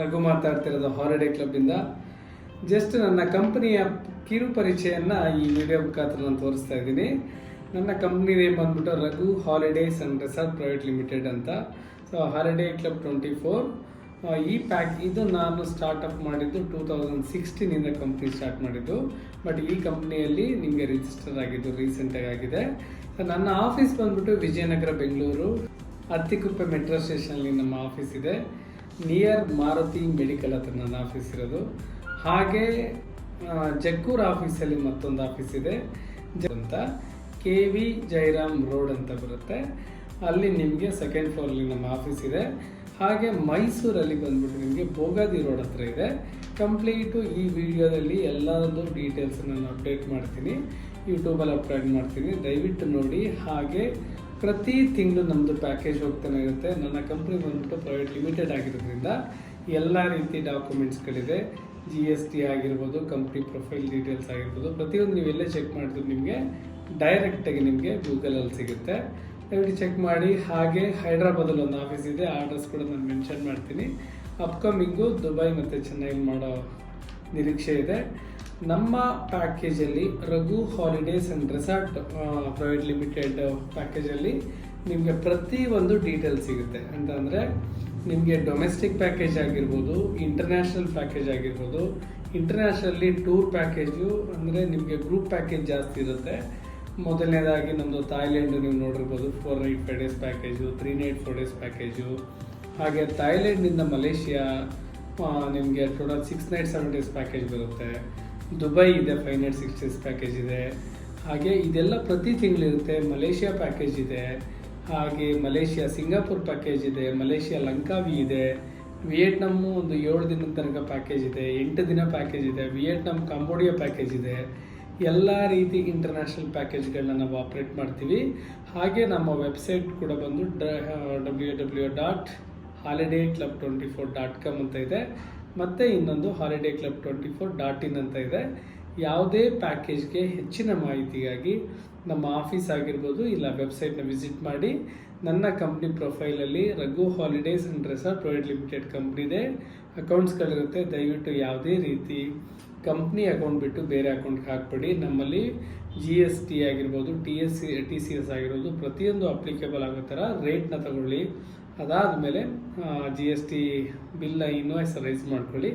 ರಘು ಮಾತಾಡ್ತಿರೋದು holiday ಕ್ಲಬ್ಬಿಂದ just ನನ್ನ ಕಂಪನಿಯ ಕಿರು ಪರಿಚಯವನ್ನು ಈ ವಿಡಿಯೋ ಮುಖಾಂತರ ನಾನು ತೋರಿಸ್ತಾ ಇದ್ದೀನಿ. ನನ್ನ ಕಂಪ್ನಿ ನೇಮ್ ಬಂದ್ಬಿಟ್ಟು Raghu holidays and resort private limited ಅಂತ. So holiday club twenty four ಈ ಪ್ಯಾಕ್ ಇದು ನಾನು ಸ್ಟಾರ್ಟಪ್ ಮಾಡಿದ್ದು ಟೂ ತೌಸಂಡ್ ಸಿಕ್ಸ್ಟೀನಿಂದ ಕಂಪ್ನಿ ಸ್ಟಾರ್ಟ್ ಮಾಡಿದ್ದು. ಬಟ್ ಈ ಕಂಪ್ನಿಯಲ್ಲಿ ನಿಮಗೆ ರಿಜಿಸ್ಟರ್ ಆಗಿದ್ದು ರೀಸೆಂಟಾಗಿ ಆಗಿದೆ. ಸೊ ನನ್ನ ಆಫೀಸ್ ಬಂದ್ಬಿಟ್ಟು ವಿಜಯನಗರ, ಬೆಂಗಳೂರು. ಅತ್ತಿಕುಪ್ಪೆ ಮೆಟ್ರೋ ಸ್ಟೇಷನಲ್ಲಿ ನಮ್ಮ ಆಫೀಸ್ ಇದೆ. ನಿಯರ್ ಮಾರುತಿ ಮೆಡಿಕಲ್ ಹತ್ರ ನನ್ನ ಆಫೀಸ್ ಇರೋದು. ಹಾಗೆ ಜಕ್ಕೂರ್ ಆಫೀಸಲ್ಲಿ ಮತ್ತೊಂದು ಆಫೀಸ್ ಇದೆ. ಅಂತ. ಕೆ ವಿ ಜೈರಾಮ್ ರೋಡ್ ಅಂತ ಬರುತ್ತೆ. ಅಲ್ಲಿ ನಿಮಗೆ ಸೆಕೆಂಡ್ ಫ್ಲೋರಲ್ಲಿ ನಮ್ಮ ಆಫೀಸ್ ಇದೆ. ಹಾಗೆ ಮೈಸೂರಲ್ಲಿ ಬಂದ್ಬಿಟ್ಟು ನಿಮಗೆ ಭೋಗಾದಿ ರೋಡ್ ಹತ್ರ ಇದೆ. ಕಂಪ್ಲೀಟು ಈ ವಿಡಿಯೋದಲ್ಲಿ ಎಲ್ಲದೂ ಡೀಟೇಲ್ಸ್ ನಾನು ಅಪ್ಡೇಟ್ ಮಾಡ್ತೀನಿ. ಯೂಟ್ಯೂಬಲ್ಲಿ ಅಪ್ಲೋಡ್ ಮಾಡ್ತೀನಿ. ದಯವಿಟ್ಟು ನೋಡಿ. ಹಾಗೆ ಪ್ರತಿ ತಿಂಗಳು ನಮ್ಮದು ಪ್ಯಾಕೇಜ್ ಹೋಗ್ತಾನೆ ಇರುತ್ತೆ. ನನ್ನ ಕಂಪ್ನಿ ಬಂದ್ಬಿಟ್ಟು ಪ್ರೈವೇಟ್ ಲಿಮಿಟೆಡ್ ಆಗಿರೋದ್ರಿಂದ ಎಲ್ಲ ರೀತಿ ಡಾಕ್ಯುಮೆಂಟ್ಸ್ಗಳಿದೆ ಜಿ ಎಸ್ ಟಿ ಆಗಿರ್ಬೋದು ಕಂಪ್ನಿ ಪ್ರೊಫೈಲ್ ಡೀಟೇಲ್ಸ್ ಆಗಿರ್ಬೋದು. ಪ್ರತಿಯೊಂದು ನೀವು ಎಲ್ಲೇ ಚೆಕ್ ಮಾಡಿದ್ರು ನಿಮಗೆ ಡೈರೆಕ್ಟಾಗಿ ನಿಮಗೆ ಗೂಗಲಲ್ಲಿ ಸಿಗುತ್ತೆ. ದಯವಿಟ್ಟು ಚೆಕ್ ಮಾಡಿ. ಹಾಗೆ ಹೈದ್ರಾಬಾದಲ್ಲಿ ಒಂದು ಆಫೀಸ್ ಇದೆ. ಆ ಅಡ್ರೆಸ್ ಕೂಡ ನಾನು ಮೆನ್ಷನ್ ಮಾಡ್ತೀನಿ. ಅಪ್ಕಮಿಂಗು ದುಬೈ ಮತ್ತು ಚೆನ್ನೈಲಿ ಮಾಡೋ ನಿರೀಕ್ಷೆ ಇದೆ. ನಮ್ಮ ಪ್ಯಾಕೇಜಲ್ಲಿ Raghu holidays and resort private limited ಪ್ಯಾಕೇಜಲ್ಲಿ ನಿಮಗೆ ಪ್ರತಿ ಒಂದು ಡೀಟೇಲ್ ಸಿಗುತ್ತೆ. ಅಂತಂದರೆ ನಿಮಗೆ ಡೊಮೆಸ್ಟಿಕ್ ಪ್ಯಾಕೇಜ್ ಆಗಿರ್ಬೋದು ಇಂಟರ್ನ್ಯಾಷನಲ್ ಪ್ಯಾಕೇಜ್ ಆಗಿರ್ಬೋದು ಇಂಟರ್ನ್ಯಾಷನಲ್ಲಿ ಟೂರ್ ಪ್ಯಾಕೇಜು ಅಂದರೆ ನಿಮಗೆ ಗ್ರೂಪ್ ಪ್ಯಾಕೇಜ್ ಜಾಸ್ತಿ ಇರುತ್ತೆ. ಮೊದಲನೇದಾಗಿ ನಮ್ಮದು ಥಾಯ್ಲೆಂಡು ನೀವು ನೋಡಿರ್ಬೋದು four night five days package three night four days package ಹಾಗೆ ಥಾಯ್ಲೆಂಡಿಂದ ಮಲೇಷಿಯಾ ನಿಮಗೆ total six night seven days package ಬರುತ್ತೆ. ದುಬೈ ಇದೆ five night six days package ಇದೆ. ಹಾಗೆ ಇದೆಲ್ಲ ಪ್ರತಿ ತಿಂಗಳಿರುತ್ತೆ. ಮಲೇಷಿಯಾ ಪ್ಯಾಕೇಜ್ ಇದೆ. ಹಾಗೆ ಮಲೇಷಿಯಾ ಸಿಂಗಾಪುರ್ ಪ್ಯಾಕೇಜ್ ಇದೆ. ಮಲೇಷಿಯಾ ಲಂಕಾವಿ ಇದೆ. ವಿಯೆಟ್ನಾಮು ಒಂದು ಏಳು ದಿನದ ತನಕ ಪ್ಯಾಕೇಜ್ ಇದೆ. ಎಂಟು ದಿನ ಪ್ಯಾಕೇಜ್ ಇದೆ. ವಿಯೆಟ್ನಾಮ್, ಕಾಂಬೋಡಿಯಾ ಪ್ಯಾಕೇಜ್ ಇದೆ. ಎಲ್ಲ ರೀತಿ ಇಂಟರ್ನ್ಯಾಷನಲ್ ಪ್ಯಾಕೇಜ್ಗಳನ್ನ ನಾವು ಆಪ್ರೇಟ್ ಮಾಡ್ತೀವಿ. ಹಾಗೆ ನಮ್ಮ ವೆಬ್ಸೈಟ್ ಕೂಡ ಬಂದು W W dot holiday club twenty four dot com ಅಂತ ಇದೆ. ಮತ್ತು ಇನ್ನೊಂದು holiday club twenty four dot in ಅಂತ ಇದೆ. ಯಾವುದೇ ಪ್ಯಾಕೇಜ್ಗೆ ಹೆಚ್ಚಿನ ಮಾಹಿತಿಗಾಗಿ ನಮ್ಮ ಆಫೀಸ್ ಆಗಿರ್ಬೋದು ಇಲ್ಲ ವೆಬ್ಸೈಟ್ನ ವಿಸಿಟ್ ಮಾಡಿ. ನನ್ನ company ಪ್ರೊಫೈಲಲ್ಲಿ Raghu holidays and resort private limited ಕಂಪ್ನಿದೆ ಅಕೌಂಟ್ಸ್ಗಳಿರುತ್ತೆ ದಯವಿಟ್ಟು ಯಾವುದೇ ರೀತಿ ಕಂಪ್ನಿ ಅಕೌಂಟ್ ಬಿಟ್ಟು ಬೇರೆ ಅಕೌಂಟ್ಗೆ ಹಾಕ್ಬೇಡಿ. ನಮ್ಮಲ್ಲಿ ಜಿ ಎಸ್ ಟಿ ಆಗಿರ್ಬೋದು T S C T C S ಆಗಿರ್ಬೋದು, ಪ್ರತಿಯೊಂದು ಅಪ್ಲಿಕೇಬಲ್ ಆಗೋ ಥರ ರೇಟ್ನ ತಗೊಳ್ಳಿ. ಅದಾದಮೇಲೆ ಜಿ ಎಸ್ ಟಿ ಬಿಲ್ಲ ಇನ್ವಾಯ್ಸ್ ರೈಸ್ ಮಾಡ್ಕೊಳ್ಳಿ.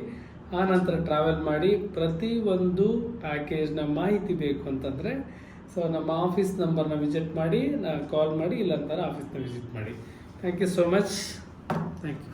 ಆ ನಂತರ ಟ್ರಾವೆಲ್ ಮಾಡಿ ಪ್ರತಿ ಒಂದು ಪ್ಯಾಕೇಜ್ನ ಮಾಹಿತಿ ಬೇಕು ಅಂತಂದರೆ ಸೊ ನಮ್ಮ ಆಫೀಸ್ ನಂಬರ್ನ ವಿಸಿಟ್ ಮಾಡಿ ಕಾಲ್ ಮಾಡಿ ಇಲ್ಲಾಂತಾರೆ ಆಫೀಸ್ನ ವಿಸಿಟ್ ಮಾಡಿ. Thank you so much thank you